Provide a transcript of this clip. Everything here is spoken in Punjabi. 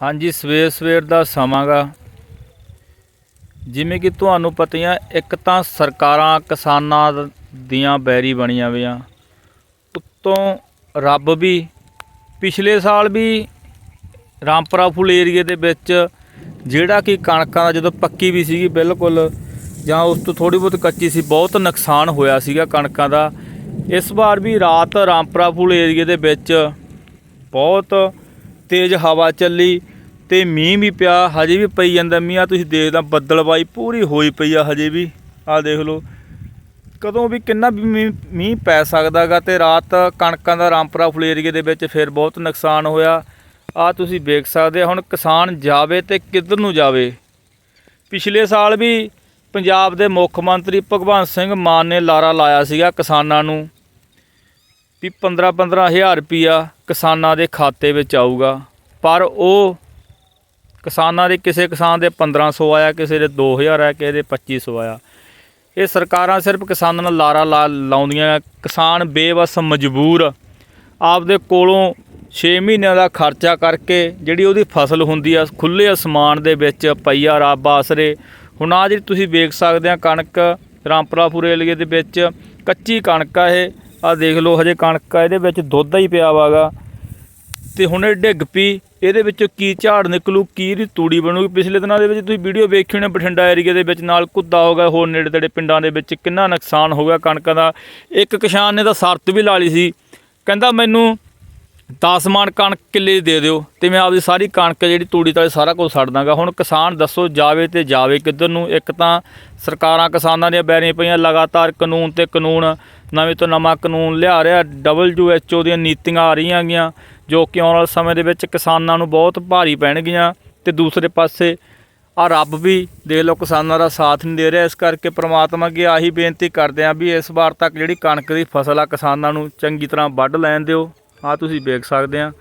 ਹਾਂਜੀ, ਸਵੇਰ ਸਵੇਰ ਦਾ ਸਮਾਂਗਾ। ਜਿਵੇਂ ਕਿ ਤੁਹਾਨੂੰ ਪਤਾ ਹੀ ਆ, ਇੱਕ ਤਾਂ ਸਰਕਾਰਾਂ ਕਿਸਾਨਾਂ ਦੀਆਂ ਬੈਰੀ ਬਣੀਆਂ ਹੋਈਆਂ ਉੱਤੋਂ ਰੱਬ ਵੀ, ਪਿਛਲੇ ਸਾਲ ਵੀ ਰਾਮਪੁਰਾ ਫੁੱਲ ਏਰੀਏ ਦੇ ਵਿੱਚ ਜਿਹੜਾ ਕਿ ਕਣਕਾਂ ਦਾ ਜਦੋਂ ਪੱਕੀ ਵੀ ਸੀਗੀ ਬਿਲਕੁਲ, ਜਾਂ ਉਸ ਤੋਂ ਥੋੜੀ ਬਹੁਤ ਕੱਚੀ ਸੀ, ਬਹੁਤ ਨੁਕਸਾਨ ਹੋਇਆ ਸੀਗਾ ਕਣਕਾਂ ਦਾ। ਇਸ ਵਾਰ ਵੀ ਰਾਤ ਰਾਮਪੁਰਾ ਫੁੱਲ ਏਰੀਏ ਦੇ ਵਿੱਚ ਬਹੁਤ ਤੇਜ਼ ਹਵਾ ਚੱਲੀ। ਤੇ ਮੀਂਹ ਵੀ ਪਿਆ, ਹਜੇ ਵੀ ਪਈ ਜਾਂਦਾ ਮੀਂਹ। ਆ ਤੁਸੀਂ ਦੇਖਦਾ ਬੱਦਲਬਾਈ ਪੂਰੀ ਹੋਈ ਪਈ ਆ ਹਜੇ ਵੀ। ਆ ਦੇਖ ਲਓ। ਕਦੋਂ ਵੀ ਕਿੰਨਾ ਵੀ ਮੀਂਹ ਮੀਂਹ ਪੈ ਸਕਦਾਗਾ ਤੇ ਰਾਤ ਕਣਕਾਂ ਦਾ ਰਾਮਪੁਰਾ ਫੁੱਲ ਏਰੀਏ ਦੇ ਵਿੱਚ ਫਿਰ ਬਹੁਤ ਨੁਕਸਾਨ ਹੋਇਆ। ਆ ਤੁਸੀਂ ਵੇਖ ਸਕਦੇ ਹੁਣ ਕਿਸਾਨ ਜਾਵੇ ਤੇ ਕਿੱਧਰ ਨੂੰ ਜਾਵੇ। ਪਿਛਲੇ ਸਾਲ ਵੀ ਪੰਜਾਬ ਦੇ ਮੁੱਖ ਮੰਤਰੀ ਭਗਵੰਤ ਸਿੰਘ ਮਾਨ ਨੇ ਲਾਰਾ ਲਾਇਆ ਸੀਗਾ ਕਿਸਾਨਾਂ ਨੂੰ ਵੀ 15 15000 ਰੁਪਿਆ ਕਿਸਾਨਾਂ ਦੇ ਖਾਤੇ ਵਿੱਚ ਆਊਗਾ। ਪਰ ਉਹ ਕਿਸਾਨਾਂ ਦੇ, ਕਿਸੇ ਕਿਸਾਨ ਦੇ 1500 ਆਇਆ, ਕਿਸੇ ਦੇ 2000 ਆਇਆ, ਕਿਸੇ ਦੇ 2500 ਆਇਆ। ਇਹ ਸਰਕਾਰਾਂ ਸਿਰਫ ਕਿਸਾਨਾਂ ਨਾਲ ਲਾਰਾ ਲਾ, ਲਾਉਂਦੀਆਂ ਕਿਸਾਨ ਬੇਵਸ ਮਜਬੂਰ, ਆਪਦੇ ਕੋਲੋਂ 6 ਮਹੀਨਿਆਂ ਦਾ ਖਰਚਾ ਕਰਕੇ ਜਿਹੜੀ ਉਹਦੀ ਫਸਲ ਹੁੰਦੀ ਆ ਖੁੱਲੇ ਅਸਮਾਨ ਦੇ ਵਿੱਚ ਪਈਆ ਰੱਬ ਆਸਰੇ। ਹੁਣ ਆ ਜਿਹੜੀ ਤੁਸੀਂ ਵੇਖ ਸਕਦੇ ਆ ਕਣਕ, ਰਾਮਪੁਰਾਪੁਰ ਏਰੀਏ ਦੇ ਵਿੱਚ ਕੱਚੀ ਕਣਕ ਆ ਇਹ। ਆ ਦੇਖ ਲਓ, ਹਜੇ ਕਣਕ ਆ ਇਹਦੇ ਵਿੱਚ ਦੁੱਧ ਹੀ ਪਿਆ ਵਾਗਾ ਤੇ ਹੁਣ ਇਹ ਡਿੱਗ ਪਈ। ਇਹਦੇ ਵਿੱਚੋਂ ਕੀ ਝਾੜ ਨਿਕਲੂ, ਕੀ ਇਹਦੀ ਤੂੜੀ ਬਣੂਗੀ ਪਿਛਲੇ ਦਿਨਾਂ ਦੇ ਵਿੱਚ ਤੁਸੀਂ ਵੀਡੀਓ ਵੇਖੀ ਹੋਣੀ ਬਠਿੰਡਾ ਏਰੀਆ ਦੇ ਵਿੱਚ, ਨਾਲ ਕੁੱਦਾ ਹੋ ਗਿਆ, ਹੋਰ ਨੇੜੇ ਤੇੜੇ ਪਿੰਡਾਂ ਦੇ ਵਿੱਚ, ਕਿੰਨਾ ਨੁਕਸਾਨ ਹੋ ਗਿਆ ਕਣਕਾਂ ਦਾ। ਇੱਕ ਕਿਸਾਨ ਨੇ ਤਾਂ ਸ਼ਰਤ ਵੀ ਲਾ ਲਈ ਸੀ। ਕਹਿੰਦਾ ਮੈਨੂੰ 10 ਮਣ ਕਣਕ ਕਿੱਲੇ ਦੀ ਦੇ ਦਿਓ ਤੇ ਮੈਂ ਆਪਦੀ ਸਾਰੀ ਕਣਕ ਜਿਹੜੀ ਤੂੜੀ ਤਾਲੇ ਸਾਰਾ ਕੁਝ ਛੱਡ ਦਾਂਗਾ। ਹੁਣ ਕਿਸਾਨ ਦੱਸੋ ਜਾਵੇ ਤੇ ਜਾਵੇ ਕਿੱਧਰ ਨੂੰ। ਇੱਕ ਤਾਂ ਸਰਕਾਰਾਂ ਕਿਸਾਨਾਂ ਦੀਆਂ ਬੈਰੀਆਂ ਪਈਆਂ, ਲਗਾਤਾਰ ਕਾਨੂੰਨ ਤੇ ਕਾਨੂੰਨ, ਨਵੇਂ ਤੋਂ ਨਵਾਂ ਕਾਨੂੰਨ ਲਿਆ ਰਿਹਾ। WHO ਦੀਆਂ ਨੀਤੀਆਂ ਆ ਰਹੀਆਂ ਗੀਆਂ, ਜੋ ਕਿ ਆਉਣ ਵਾਲੇ ਸਮੇਂ ਦੇ ਵਿੱਚ ਕਿਸਾਨਾਂ ਨੂੰ ਬਹੁਤ ਭਾਰੀ ਪੈਣਗੀਆਂ। ਤੇ ਦੂਸਰੇ ਪਾਸੇ ਆ ਰੱਬ ਵੀ ਦੇਖ ਲਓ ਕਿਸਾਨਾਂ ਦਾ ਸਾਥ ਨਹੀਂ ਦੇ ਰਿਹਾ। ਇਸ ਕਰਕੇ ਪ੍ਰਮਾਤਮਾ ਅੱਗੇ ਆਹੀ ਬੇਨਤੀ ਕਰਦੇ ਆਂ ਵੀ ਇਸ ਵਾਰ ਤੱਕ ਜਿਹੜੀ ਕਣਕ ਦੀ ਫਸਲ ਆ ਕਿਸਾਨਾਂ ਨੂੰ ਚੰਗੀ ਤਰ੍ਹਾਂ ਵੱਢ ਲੈਣ ਦਿਓ। ਆ ਤੁਸੀਂ ਵੇਖ ਸਕਦੇ ਆ।